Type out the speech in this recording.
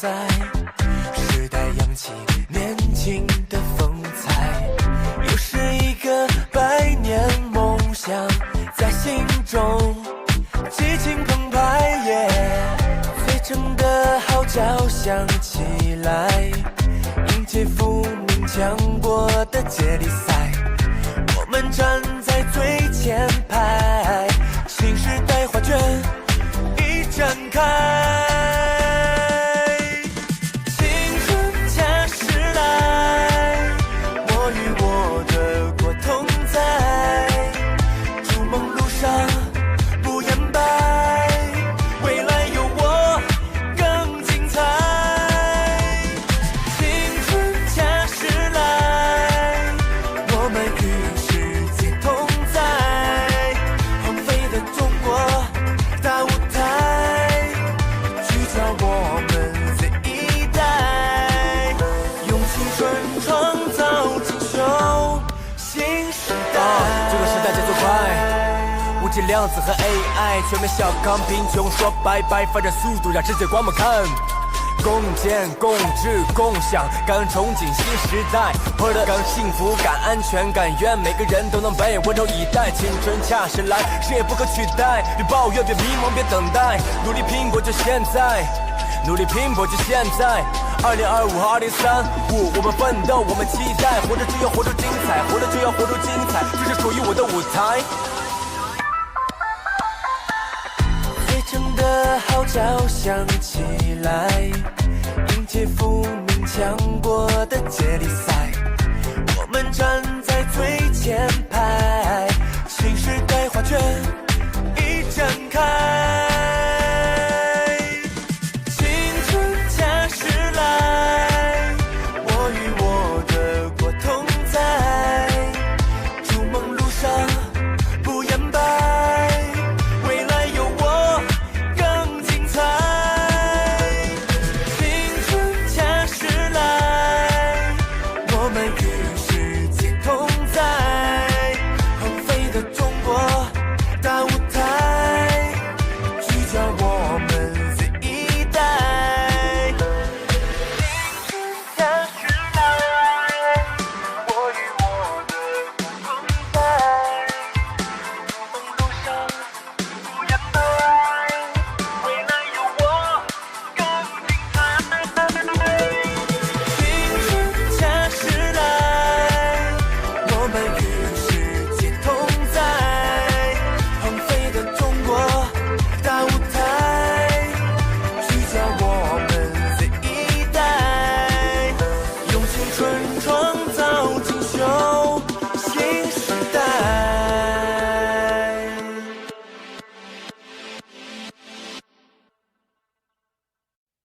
在时代扬起年轻的风采，又是一个百年梦想在心中激情澎湃耶，沸腾的号角响起来，迎接富民强国的接力赛，我们站在最前排，新时代画卷已展开。快，无极量子和 AI 全面小康贫穷说拜拜，发展速度让世界光们看。共建、共治、共享，感恩憧憬新时代，获得感幸福感、安全感，愿每个人都能被温柔以待。青春恰时来，谁也不可取代。别抱怨，别迷茫，别等待，努力拼搏就现在，努力拼搏就现在。二零二五和二零三五，我们奋斗，我们期待，活着就要活出精彩，活着就要活出精彩，这是属于我的舞台。笑响起来，迎接富民强国的接力赛。我们站在